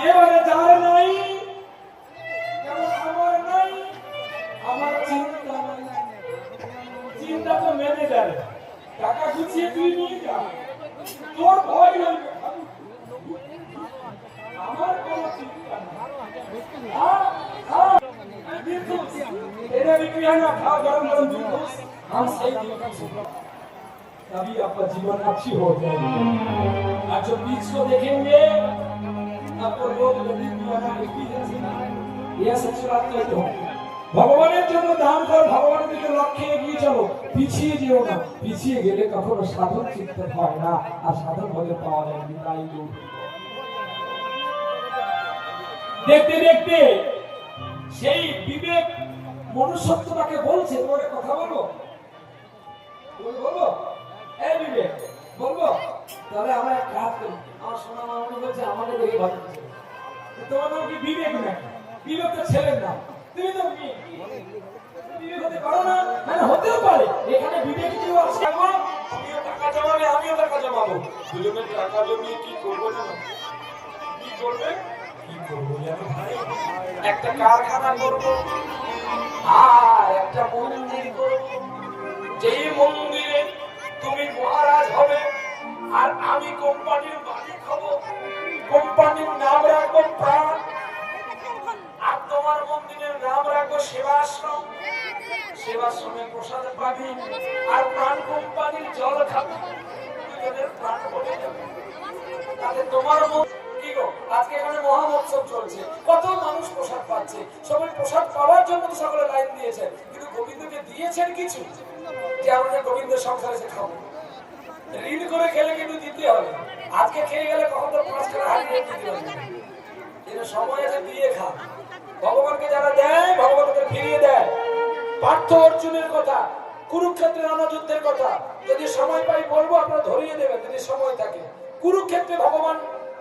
এবারে যার নাই আমার নাই আমার চিন্তা চিন্তা তো ম্যানেজার টাকা গুছিয়ে তুই নিয়ে যা তোর ভয় হইবে আমার কোনো চিন্তা নেই হ্যাঁ, হ্যাঁ, বিদ্যুৎ। এটা বিক্রি হয় না খাও গরম গরম বিদ্যুৎ। हम सही बिल्कुल तभी आपका जीवन अच्छी हो जाएगी और जो बीच को देखेंगे आपको लोग नदी पियाना लिखी यह सच्ची बात कहते हो ভগবানের জন্য দান কর ভগবানের দিকে লক্ষ্যে এগিয়ে চলো পিছিয়ে যেও না পিছিয়ে গেলে কখনো সাধন চিন্তা হয় না আর সাধন হলে পাওয়া যায় বিদায় দূর দেখতে দেখতে সেই বিবেক মনুষ্যত্বটাকে বলছে তোমাকে কথা বলব বলব বিবেক, বলব, তাহলে আমরা এক কাজ করি। আমার সোনা মামনি বলছে, আমাকে দেখে ভালো তোমার নাম কি? বিবেক না। বিবেক তো ছেলের নাম। তুমি তো। বিবেক হতে পারো না? মানে হতেও পারে। এখানে বিবেক কেউ আছে? তুমিও টাকা জমাবে, আমিও টাকা জমাবো। দুজনের টাকা জমিয়ে কি করব জানো? কি করবে? কি করব ভাই? একটা কারখানা করব। আর একটা মন্দির যেই মন্দিরে তুমি মহারাজ হবে, আর আমি কোম্পানির মালিক হব। কোম্পানির নাম রাখব প্রাণ। আর তোমার মন্দিরের নাম রাখব সেবাশ্রম। সেবাশ্রমে প্রসাদ পাবি, আর প্রাণ কোম্পানির জল খাবি। প্রাণ তাতে তোমার মন- কি গো? আজকে এখানে মহামোৎসব চলছে। কত মানুষ প্রসাদ পাচ্ছে। সবাই প্রসাদ পাওয়ার জন্য তো সকলে লাইন দিয়েছে। কিন্তু গোবিন্দকে দিয়েছেন কিছু? যে আমরা গোবিন্দের সংসারে এসে খাব। ঋণ করে খেলে কিন্তু দিতে হবে। আজকে খেয়ে গেলে কখন তো পাঁচ টাকা হারিয়ে দিতে হবে কিন্তু সময় আছে, দিয়ে খা। ভগবানকে যারা দেয়, ভগবান ওদের ফিরিয়ে দেয়। পার্থ অর্জুনের কথা, কুরুক্ষেত্রের রণযুদ্ধের কথা। যদি সময় পাই বলব, আপনারা ধরিয়ে দেবেন। যদি সময় থাকে। কুরুক্ষেত্রে ভগবান